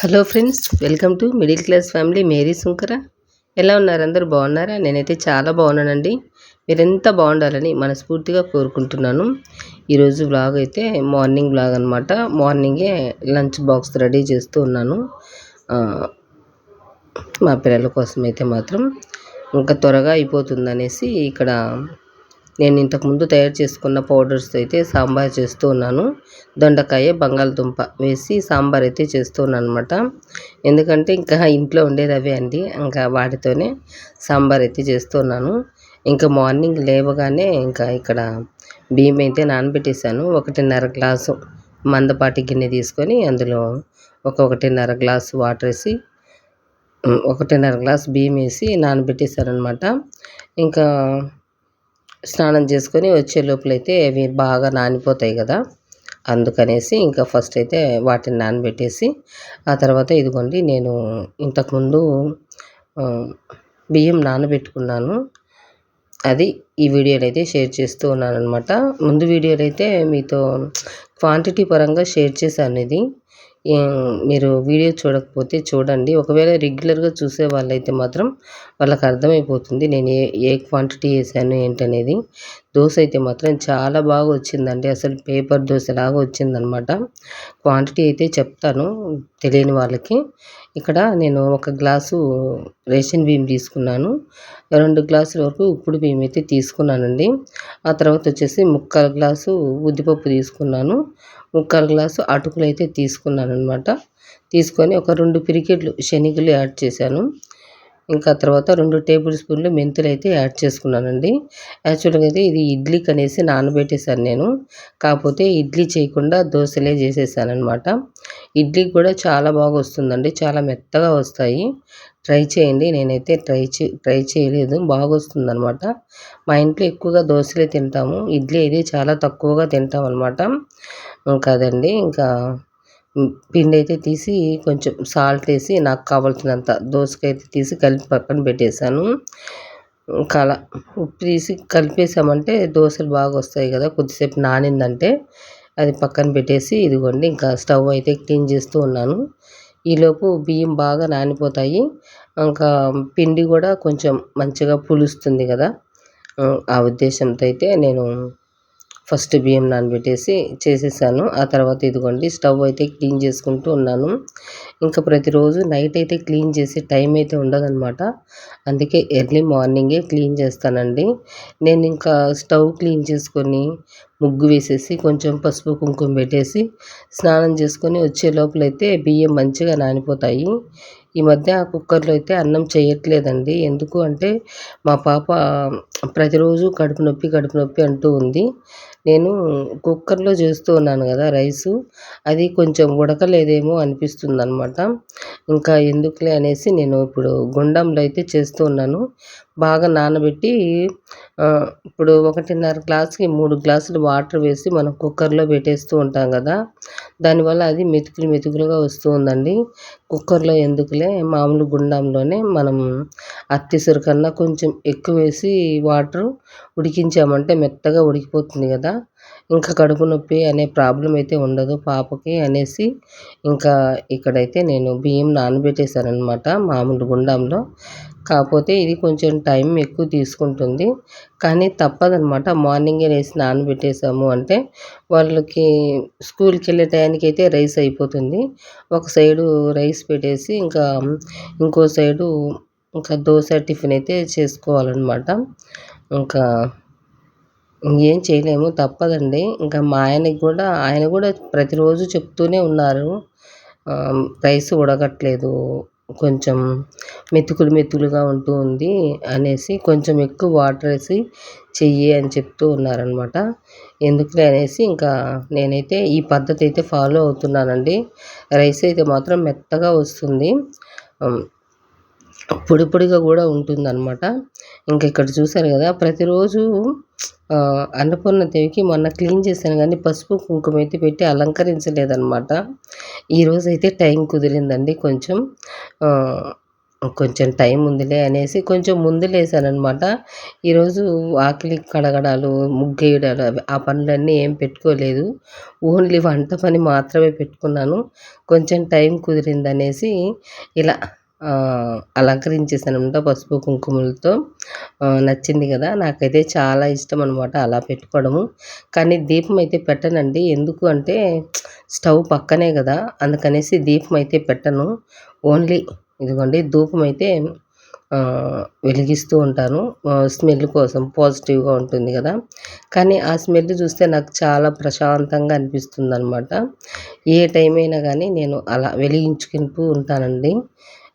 Hello friends welcome to middle class family. Mary Sunkara. ఎలా ఉన్నారు? అందరూ బాగున్నారా? నేనైతే చాలా బాగున్నానండి. మీరెంత బాగుండాలని మనస్ఫూర్తిగా కోరుకుంటున్నాను. ఈరోజు బ్లాగ్ అయితే మార్నింగ్ బ్లాగ్ అనమాట మార్నింగే లంచ్ బాక్స్ రెడీ చేస్తూ ఉన్నాను. మా పిల్లల కోసం అయితే మాత్రం. ఇంకా త్వరగా అయిపోతుంది అనేసి ఇక్కడ నేను ఇంతకుముందు తయారు చేసుకున్న పౌడర్స్ అయితే సాంబార్ చేస్తూ ఉన్నాను. దొండకాయ బంగాళదుంప వేసి సాంబార్ అయితే చేస్తున్నాను అనమాట ఎందుకంటే ఇంకా ఇంట్లో ఉండేది అవే అండి. ఇంకా వాటితోనే సాంబార్ అయితే చేస్తున్నాను ఇంకా మార్నింగ్ లేవగానే ఇంకా ఇక్కడ బియ్యం అయితే నానబెట్టేశాను. ఒకటిన్నర గ్లాసు మందపాటి గిన్నె తీసుకొని అందులో ఒక ఒకటిన్నర గ్లాసు వాటర్ వేసి ఒకటిన్నర గ్లాస్ బియ్యం వేసి నానబెట్టేశాను అనమాట ఇంకా స్నానం చేసుకొని వచ్చే లోపలైతే అవి బాగా నానిపోతాయి కదా. అందుకనేసి ఇంకా ఫస్ట్ అయితే వాటిని నానబెట్టేసి ఆ తర్వాత ఇదిగోండి నేను ఇంతకుముందు బియ్యం నానబెట్టుకున్నాను. అది ఈ వీడియోలో అయితే షేర్ చేస్తూ ఉన్నాను అనమాట ముందు వీడియోలో అయితే మీతో క్వాంటిటీ పరంగా షేర్ చేశాను ఇది. మీరు వీడియో చూడకపోతే చూడండి. ఒకవేళ రెగ్యులర్గా చూసే వాళ్ళైతే మాత్రం వాళ్ళకి అర్థమైపోతుంది నేను ఏ ఏ క్వాంటిటీ వేసాను ఏంటనేది. దోశ అయితే మాత్రం చాలా బాగా వచ్చిందండి. అసలు పేపర్ దోశ లాగా వచ్చిందనమాట. క్వాంటిటీ అయితే చెప్తాను తెలియని వాళ్ళకి. ఇక్కడ నేను ఒక గ్లాసు రేషన్ బియ్యం తీసుకున్నాను. రెండు గ్లాసుల వరకు ఉప్పుడు బియ్యం అయితే తీసుకున్నానండి. ఆ తర్వాత వచ్చేసి ముక్కల గ్లాసు ఉద్దిపప్పు తీసుకున్నాను. ముక్కాలు గ్లాసు అటుకులు అయితే తీసుకున్నాను అనమాట తీసుకొని ఒక రెండు పిరికెట్లు శనగలు యాడ్ చేశాను. ఇంకా తర్వాత రెండు టేబుల్ స్పూన్లు మెంతులు అయితే యాడ్ చేసుకున్నానండి. యాక్చువల్గా అయితే ఇది ఇడ్లీకి అనేసి నానబెట్టేశాను నేను. కాకపోతే ఇడ్లీ చేయకుండా దోశలే చేసేసాను అనమాట ఇడ్లీ కూడా చాలా బాగా వస్తుందండి. చాలా మెత్తగా వస్తాయి. ట్రై చేయండి. నేనైతే ట్రై చే ట్రై చేయలేదు. బాగా వస్తుందన్నమాట మా ఇంట్లో ఎక్కువగా దోశలే తింటాము. ఇడ్లీ అయితే చాలా తక్కువగా తింటాం అనమాట ఇంకా అదండి ఇంకా పిండి అయితే తీసి కొంచెం సాల్ట్ వేసి నాకు కావాల్సినంత దోసకైతే తీసి కలిపి పక్కన పెట్టేశాను. ఇంకా అలా ఉప్పు తీసి కలిపేసామంటే దోశలు బాగా వస్తాయి కదా కొద్దిసేపు నానిందంటే అది పక్కన పెట్టేసి ఇదిగోండి ఇంకా స్టవ్ అయితే క్లీన్ చేస్తూ ఉన్నాను. ఈలోపు బియ్యం బాగా నానిపోతాయి. ఇంకా పిండి కూడా కొంచెం మంచిగా పులుస్తుంది కదా ఆ ఉద్దేశంతో అయితే నేను ఫస్ట్ బియ్యం నానబెట్టేసి చేసేసాను. ఆ తర్వాత ఇదిగోండి స్టవ్ అయితే క్లీన్ చేసుకుంటూ ఉన్నాను. ఇంకా ప్రతిరోజు నైట్ అయితే క్లీన్ చేసే టైం అయితే ఉండదన్నమాట. అందుకే ఎర్లీ మార్నింగే క్లీన్ చేస్తానండి. నేను ఇంకా స్టవ్ క్లీన్ చేసుకొని ముగ్గు వేసేసి కొంచెం పసుపు కుంకుమ పెట్టేసి స్నానం చేసుకొని వచ్చే లోపలైతే బియ్యం మంచిగా నానిపోతాయి. ఈ మధ్య కుక్కర్లో అయితే అన్నం చేయట్లేదండి. ఎందుకు అంటే మా పాప ప్రతిరోజు కడుపు నొప్పి కడుపు నొప్పి అంటూ ఉంది. నేను కుక్కర్లో చేస్తూ ఉన్నాను కదా రైసు. అది కొంచెం ఉడకలేదేమో అనిపిస్తుంది అనమాట ఇంకా ఎందుకులే అనేసి నేను ఇప్పుడు గుండంలో అయితే చేస్తూ ఉన్నాను. బాగా నానబెట్టి ఇప్పుడు ఒకటిన్నర గ్లాస్కి మూడు గ్లాసులు వాటర్ వేసి మనం కుక్కర్లో పెట్టేస్తూ ఉంటాం కదా. దానివల్ల అది మెతుకులు మెతుకులుగా వస్తూ ఉందండి. కుక్కర్లో ఎందుకులే మామూలు గుండంలోనే మనం అత్తిసరు కన్నా కొంచెం ఎక్కువ వేసి వాటర్ ఉడికించామంటే మెత్తగా ఉడికిపోతుంది కదా. ఇంకా కడుపు నొప్పి అనే ప్రాబ్లం అయితే ఉండదు పాపకి అనేసి ఇంకా ఇక్కడైతే నేను బియ్యం నానబెట్టేశాను అనమాట మామూలు గుండంలో. కాకపోతే ఇది కొంచెం టైం ఎక్కువ తీసుకుంటుంది. కానీ తప్పదనమాట మార్నింగే వేసి నానబెట్టేసాము అంటే వాళ్ళకి స్కూల్కి వెళ్ళే టైంకి అయితే రైస్ అయిపోతుంది. ఒక సైడు రైస్ పెట్టేసి ఇంకా ఇంకో సైడు ఇంకా దోశ టిఫిన్ అయితే చేసుకోవాలన్నమాట. ఇంకా ఏం చేయలేము తప్పదండి. ఇంకా మా ఆయనకి కూడా ఆయన కూడా ప్రతిరోజు చెప్తూనే ఉన్నారు. రైస్ ఉడకట్లేదు కొంచెం మెతుకులు మెతుకులుగా ఉంటూ ఉంది అనేసి కొంచెం ఎక్కువ వాటర్ వేసి చెయ్యి అని చెప్తూ ఉన్నారనమాట ఎందుకులే అనేసి ఇంకా నేనైతే ఈ పద్ధతి అయితే ఫాలో అవుతున్నానండి. రైస్ అయితే మాత్రం మెత్తగా వస్తుంది. పొడి పొడిగా కూడా ఉంటుందన్నమాట. ఇంకా ఇక్కడ చూసారు కదా ప్రతిరోజు అన్నపూర్ణ దేవికి మొన్న క్లీన్ చేశాను కానీ పసుపు కుంకుమ అయితే పెట్టి అలంకరించలేదన్నమాట. ఈరోజైతే అయితే టైం కుదిరిందండి కొంచెం. కొంచెం టైం ఉందిలే అనేసి కొంచెం ముందు లేసాననమాట ఈరోజు వాకిలి కడగడాలు ముగ్గేయడాలు అవి ఆ పనులన్నీ ఏం పెట్టుకోలేదు. ఓన్లీ వంట పని మాత్రమే పెట్టుకున్నాను. కొంచెం టైం కుదిరిందనేసి ఇలా అలంకరించేసానమాట పసుపు కుంకుమలతో. నచ్చింది కదా. నాకైతే చాలా ఇష్టం అనమాట అలా పెట్టుకోవడము. కానీ దీపం అయితే పెట్టనండి. ఎందుకు అంటే స్టవ్ పక్కనే కదా. అందుకనేసి దీపం అయితే పెట్టను. ఓన్లీ ఇదిగోండి ధూపం అయితే వెలిగిస్తూ ఉంటాను. స్మెల్ కోసం పాజిటివ్గా ఉంటుంది కదా. కానీ ఆ స్మెల్ చూస్తే నాకు చాలా ప్రశాంతంగా అనిపిస్తుంది అనమాట ఏ టైం అయినా కానీ నేను అలా వెలిగించుకుంటూ ఉంటానండి.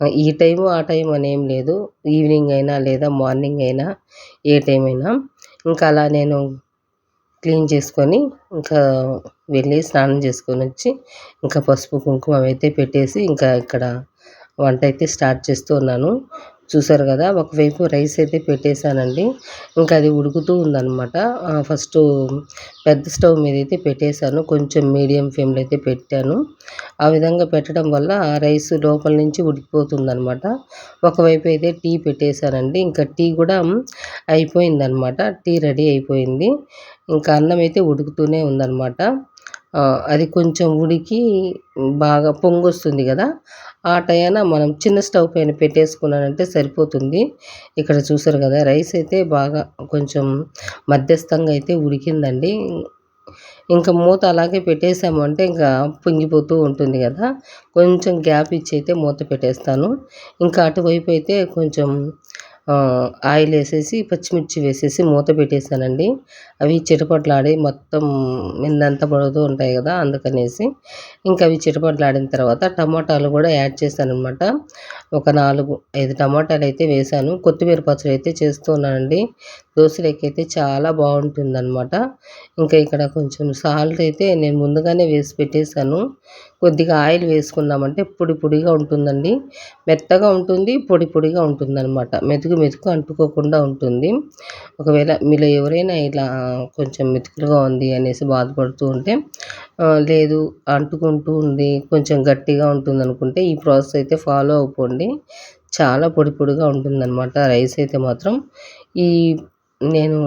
ఈ టైము ఆ టైం అని ఏం లేదు. ఈవినింగ్ అయినా లేదా మార్నింగ్ అయినా ఏ టైం అయినా. ఇంకా అలా నేను క్లీన్ చేసుకొని ఇంకా వెళ్ళి స్నానం చేసుకొని వచ్చి ఇంకా పసుపు కుంకుమ అయితే పెట్టేసి ఇంకా ఇక్కడ వంట అయితే స్టార్ట్ చేస్తూ ఉన్నాను. చూసారు కదా ఒకవైపు రైస్ అయితే పెట్టేశానండి. ఇంకా అది ఉడుకుతూ ఉందన్నమాట. ఫస్ట్ పెద్ద స్టవ్ మీద అయితే పెట్టేశాను. కొంచెం మీడియం ఫ్లేమ్లో అయితే పెట్టాను. ఆ విధంగా పెట్టడం వల్ల రైస్ లోపల నుంచి ఉడికిపోతుంది అనమాట ఒకవైపు అయితే టీ పెట్టేశానండి. ఇంకా టీ కూడా అయిపోయిందనమాట టీ రెడీ అయిపోయింది. ఇంకా అన్నం అయితే ఉడుకుతూనే ఉందన్నమాట. అది కొంచెం ఉడికి బాగా పొంగొస్తుంది కదా. ఆ టయాన మనం చిన్న స్టవ్ పైన పెట్టేసుకున్నానంటే సరిపోతుంది. ఇక్కడ చూసారు కదా రైస్ అయితే బాగా కొంచెం మధ్యస్థంగా అయితే ఉడికిందండి. ఇంకా మూత అలాగే పెట్టేసాము అంటే ఇంకా పొంగిపోతూ ఉంటుంది కదా. కొంచెం గ్యాప్ ఇచ్చి అయితే మూత పెట్టేస్తాను. ఇంకా అటువైపు అయితే కొంచెం ఆయిల్ వేసేసి పచ్చిమిర్చి వేసేసి మూత పెట్టేసానండి అవి చిటపట్లాడి మొత్తం మిందంతా పడుతూ ఉంటాయి కదా అందుకనేసి. ఇంకా అవి చిటపట్లాడిన తర్వాత టమాటాలు కూడా యాడ్ చేశాను అనమాట ఒక నాలుగు ఐదు టమాటాలు అయితే వేశాను కొత్తిమీర పచ్చడి అయితే చేస్తున్నానండి. దోశలకి అయితే చాలా బాగుంటుందన్నమాట. ఇంకా ఇక్కడ కొంచెం సాల్ట్ అయితే నేను ముందుగానే వేసి పెట్టేశాను. కొద్దిగా ఆయిల్ వేసుకున్నామంటే పొడి పొడిగా ఉంటుందండి. మెత్తగా ఉంటుంది పొడి పొడిగా ఉంటుందన్నమాట. మెతుకు మెతుకు అంటుకోకుండా ఉంటుంది. ఒకవేళ మీలో ఎవరైనా ఇలా కొంచెం మెతుకులుగా ఉంది అనేసి బాధపడుతూ ఉంటే లేదు అంటుకుంటూ ఉంది కొంచెం గట్టిగా ఉంటుంది అనుకుంటే ఈ ప్రాసెస్ అయితే ఫాలో అయిపోండి చాలా పొడి పొడిగా ఉంటుందన్నమాట రైస్ అయితే మాత్రం. ఈ నేను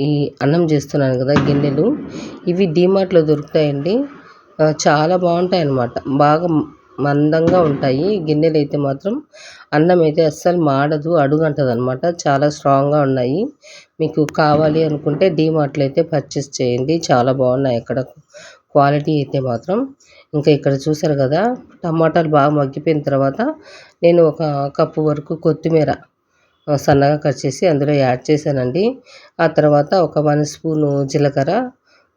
ఈ అన్నం చేస్తున్నాను కదా గిన్నెలు. ఇవి డీమార్ట్లో దొరుకుతాయండి. చాలా బాగుంటాయి అన్నమాట బాగా మందంగా ఉంటాయి. గిన్నెలు అయితే మాత్రం అన్నం అయితే అస్సలు మాడదు అడుగంటది అనమాట చాలా స్ట్రాంగ్గా ఉన్నాయి. మీకు కావాలి అనుకుంటే డీమార్ట్లో అయితే పర్చేస్ చేయండి. చాలా బాగున్నాయి అక్కడ. క్వాలిటీ అయితే మాత్రం ఇంకా ఇక్కడ చూసారు కదా టమాటాలు బాగా మగ్గిపోయిన తర్వాత నేను ఒక కప్పు వరకు కొత్తిమీర సన్నగా కట్ చేసి అందులో యాడ్ చేశానండి. ఆ తర్వాత ఒక వన్ స్పూను జీలకర్ర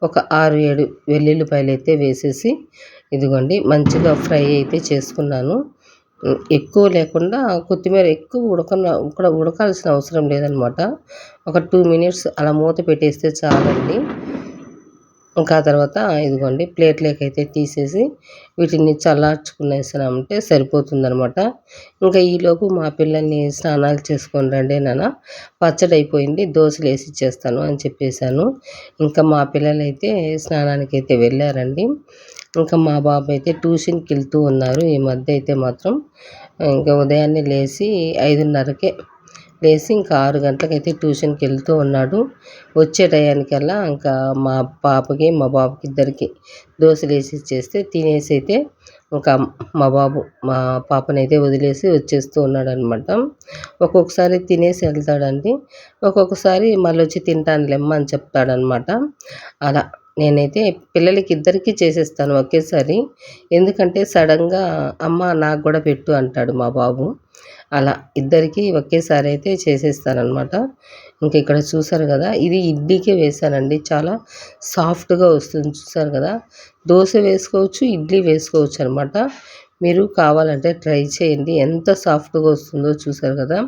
ఒక ఆరు ఏడు వెల్లుల్లిపాయలు అయితే వేసేసి ఇదిగోండి మంచిగా ఫ్రై అయితే చేసుకున్నాను. ఎక్కువ లేకుండా కొత్తిమీర ఎక్కువ ఉడక ఇక్కడ ఉడకాల్సిన అవసరం లేదనమాట. ఒక టూ మినిట్స్ అలా మూత పెట్టేస్తే చాలండి. ఇంకా తర్వాత ఇదిగోండి ప్లేట్లోకి అయితే తీసేసి వీటిని చల్లార్చుకునేసామంటే సరిపోతుందనమాట ఇంకా ఈలోపు మా పిల్లల్ని స్నానాలు చేసుకొని రండి నాన్న పచ్చడి అయిపోయింది దోశలు వేసి ఇచ్చేస్తాను అని చెప్పేశాను. ఇంకా మా పిల్లలు అయితే స్నానానికి అయితే వెళ్ళారండి. ఇంకా మా బాబు అయితే ట్యూషన్కి వెళ్తూ ఉన్నారు. ఈ మధ్య అయితే మాత్రం ఇంకా ఉదయాన్నే లేచి ఐదున్నరకే లేచి ఇంకా ఆరు గంటలకైతే ట్యూషన్కి వెళ్తూ ఉన్నాడు. వచ్చే టయానికల్లా ఇంకా మా పాపకి మా బాబుకి ఇద్దరికి దోశలు వేసి ఇచ్చేస్తే తినేసి అయితే ఇంకా మా బాబు మా పాపనైతే వదిలేసి వచ్చేస్తూ ఉన్నాడు అనమాట ఒక్కొక్కసారి తినేసి వెళ్తాడండి. ఒక్కొక్కసారి మళ్ళీ వచ్చి తింటాను లెమ్మ అని చెప్తాడనమాట. అలా నేనైతే పిల్లలకి ఇద్దరికీ చేసేస్తాను ఒకేసారి. ఎందుకంటే సడన్గా అమ్మ నాకు కూడా పెట్టు అంటాడు మా బాబు. అలా ఇద్దరికీ ఒకేసారి అయితే చేసేస్తానమాట ఇంక ఇక్కడ చూసారు కదా ఇది ఇడ్లీకే వేసానండి. చాలా సాఫ్ట్గా వస్తుంది చూసారు కదా. దోశ వేసుకోవచ్చు ఇడ్లీ వేసుకోవచ్చు అనమాట మీరు కావాలంటే ట్రై చేయండి. ఎంత సాఫ్ట్గా వస్తుందో చూసారు కదా.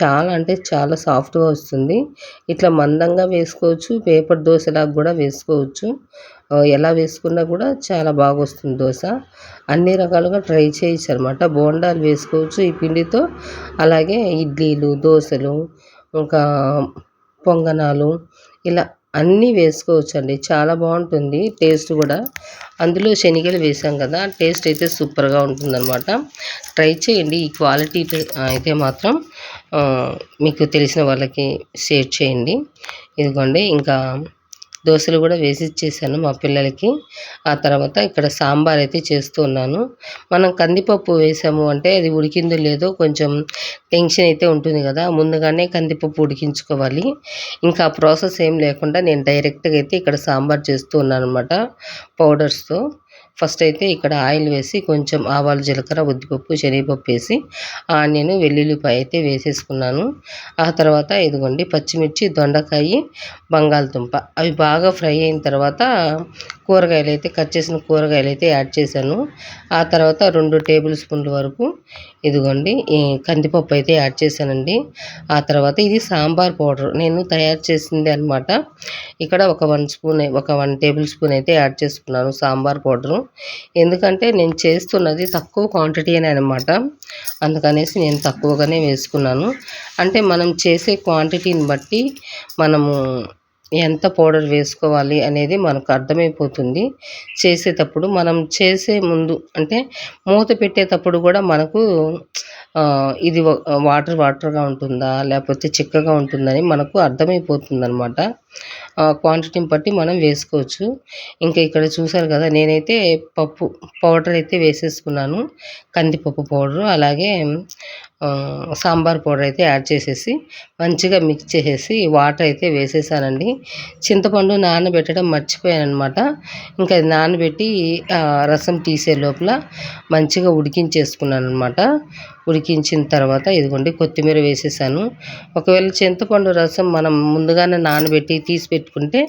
చాలా అంటే చాలా సాఫ్ట్గా వస్తుంది. ఇట్లా మందంగా వేసుకోవచ్చు పేపర్ దోశలాగా కూడా వేసుకోవచ్చు. ఎలా వేసుకున్నా కూడా చాలా బాగా వస్తుంది దోశ. అన్ని రకాలుగా ట్రై చేయొచ్చు అనమాట బోండాలు వేసుకోవచ్చు ఈ పిండితో. అలాగే ఇడ్లీలు దోశలు ఇంకా పొంగనాలు ఇలా అన్నీ వేసుకోవచ్చండి. చాలా బాగుంటుంది టేస్ట్ కూడా. అందులో శనగలు వేసాం కదా టేస్ట్ అయితే సూపర్గా ఉంటుందన్నమాట. ట్రై చేయండి. ఈ క్వాలిటీ అయితే మాత్రం మీకు తెలిసిన వాళ్ళకి షేర్ చేయండి. ఇదిగోండి ఇంకా దోశలు కూడా వేసి ఇచ్చేసాను మా పిల్లలకి. ఆ తర్వాత ఇక్కడ సాంబార్ అయితే చేస్తూ ఉన్నాను. మనం కందిపప్పు వేసాము అంటే అది ఉడికిందో లేదో కొంచెం టెన్షన్ అయితే ఉంటుంది కదా. ముందుగానే కందిపప్పు ఉడికించుకోవాలి. ఇంకా ప్రాసెస్ ఏం లేకుండా నేను డైరెక్ట్గా అయితే ఇక్కడ సాంబార్ చేస్తూ ఉన్నాను అనమాట పౌడర్స్తో. ఫస్ట్ అయితే ఇక్కడ ఆయిల్ వేసి కొంచెం ఆవాలు జీలకర్ర ఉద్దిపప్పు శనగపప్పు వేసి ఆనియన్ వెల్లుల్లిపాయ అయితే వేసేసుకున్నాను. ఆ తర్వాత ఇదిగోండి పచ్చిమిర్చి దొండకాయ బంగాళదుంప. అవి బాగా ఫ్రై అయిన తర్వాత కూరగాయలు అయితే కట్ చేసిన కూరగాయలు అయితే యాడ్ చేశాను. ఆ తర్వాత రెండు టేబుల్ స్పూన్ల వరకు ఇదిగోండి ఈ కందిపప్పు అయితే యాడ్ చేశానండి. ఆ తర్వాత ఇది సాంబార్ పౌడర్. నేను తయారు చేసింది అనమాట ఇక్కడ ఒక వన్ స్పూన్ ఒక వన్ టేబుల్ స్పూన్ అయితే యాడ్ చేసుకున్నాను సాంబార్ పౌడరు. ఎందుకంటే నేను చేస్తున్నది తక్కువ క్వాంటిటీ అని అనమాట అందుకనేసి నేను తక్కువగానే వేసుకున్నాను. అంటే మనం చేసే క్వాంటిటీని బట్టి మనము ఎంత పౌడర్ వేసుకోవాలి అనేది మనకు అర్థమైపోతుంది. చేసేటప్పుడు మనం చేసే ముందు అంటే మూత పెట్టేటప్పుడు కూడా మనకు ఇది వాటర్ వాటర్గా ఉంటుందా లేకపోతే చిక్కగా ఉంటుందని మనకు అర్థమైపోతుంది అనమాట క్వాంటిటీని బట్టి మనం వేసుకోవచ్చు. ఇంకా ఇక్కడ చూసారు కదా నేనైతే పప్పు పౌడర్ అయితే వేసేసుకున్నాను. కందిపప్పు పౌడరు అలాగే సాంబార్ పౌడర్ అయితే యాడ్ చేసేసి మంచిగా మిక్స్ చేసేసి వాటర్ అయితే వేసేసానండి. చింతపండు నానబెట్టడం మర్చిపోయాను అనమాట ఇంకా అది నానబెట్టి రసం తీసే లోపల మంచిగా ఉడికించేసుకున్నాను అనమాట ఉడికించిన తర్వాత ఇదిగోండి కొత్తిమీర వేసేసాను. ఒకవేళ చింతపండు రసం మనం ముందుగానే నానబెట్టి తీసి పెట్టుకుంటే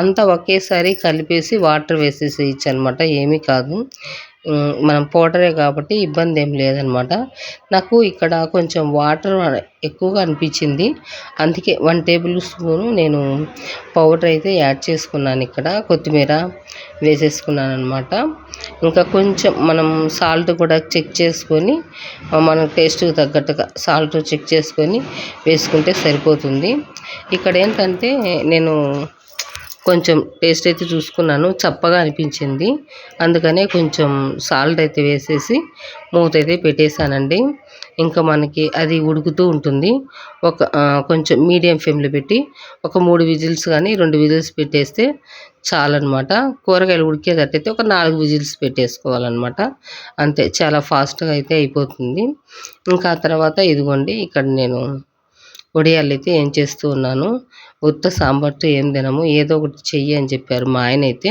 అంతా ఒకేసారి కలిపేసి వాటర్ వేసేసేయచ్చు అనమాట ఏమీ కాదు. మనం పౌడరే కాబట్టి ఇబ్బంది ఏం లేదనమాట. నాకు ఇక్కడ కొంచెం వాటర్ ఎక్కువగా అనిపించింది. అందుకే వన్ టేబుల్ స్పూను నేను పౌడర్ అయితే యాడ్ చేసుకున్నాను ఇక్కడ. కొత్తిమీర వేసేసుకున్నాను అనమాట ఇంకా కొంచెం మనం సాల్ట్ కూడా చెక్ చేసుకొని మన టేస్ట్కి తగ్గట్టుగా సాల్ట్ చెక్ చేసుకొని వేసుకుంటే సరిపోతుంది. ఇక్కడ ఏంటంటే నేను కొంచెం టేస్ట్ అయితే చూసుకున్నాను చప్పగా అనిపించింది. అందుకనే కొంచెం సాల్ట్ అయితే వేసేసి మూత అయితే పెట్టేశానండి. ఇంకా మనకి అది ఉడుకుతూ ఉంటుంది. ఒక కొంచెం మీడియం ఫ్లేమ్లో పెట్టి ఒక మూడు విజిల్స్ కానీ రెండు విజిల్స్ పెట్టేస్తే చాలన్నమాట. కూరగాయలు ఉడికేటట్టయితే ఒక నాలుగు విజిల్స్ పెట్టేసుకోవాలన్నమాట. అంతే చాలా ఫాస్ట్గా అయితే అయిపోతుంది. ఇంకా తర్వాత ఇదిగోండి ఇక్కడ నేను వడియాలు అయితే ఏం చేస్తూ ఉన్నాను ఉత్త సాంబార్తో ఏం తినము ఏదో ఒకటి చెయ్యి అని చెప్పారు మా ఆయన అయితే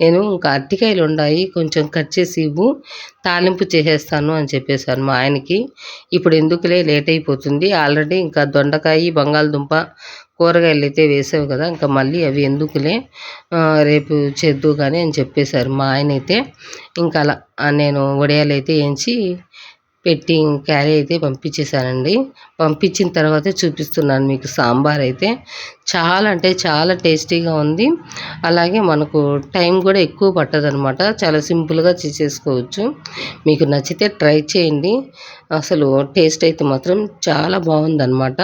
నేను ఇంకా అరటికాయలు ఉన్నాయి కొంచెం కట్ చేసి ఇవ్వు తాలింపు చేసేస్తాను అని చెప్పేశాను మా ఆయనకి. ఇప్పుడు ఎందుకులే లేట్ అయిపోతుంది ఆల్రెడీ ఇంకా దొండకాయ బంగాళదుంప కూరగాయలు అయితే వేసావు కదా ఇంకా మళ్ళీ అవి ఎందుకులే రేపు చేద్దు కానీ అని చెప్పేశారు మా ఆయన అయితే ఇంకా అలా నేను వడియాలు అయితే వేయించి పెట్టి క్యారీ అయితే పంపించేశానండి. పంపించిన తర్వాత చూపిస్తున్నాను మీకు సాంబార్ అయితే. చాలా అంటే చాలా టేస్టీగా ఉంది. అలాగే మనకు టైం కూడా ఎక్కువ పట్టదనమాట చాలా సింపుల్గా చేసేసుకోవచ్చు. మీకు నచ్చితే ట్రై చేయండి. అసలు టేస్ట్ అయితే మాత్రం చాలా బాగుందన్నమాట.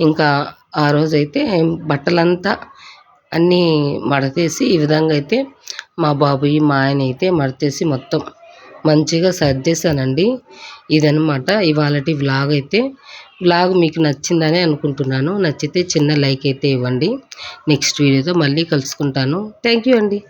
ఇంకా ఆ రోజైతే బట్టలంతా అన్నీ మడతేసి ఈ విధంగా అయితే మా బాబుయి మా ఆయన అయితే మడతేసి మొత్తం మంచిగా సర్దేశానండి. ఇదనమాట ఇవాళటి వ్లాగ్ అయితే. వ్లాగ్ మీకు నచ్చిందని అనుకుంటున్నాను. నచ్చితే చిన్న లైక్ అయితే ఇవ్వండి. నెక్స్ట్ వీడియోతో మళ్ళీ కలుసుకుంటాను. థ్యాంక్ యూ అండి.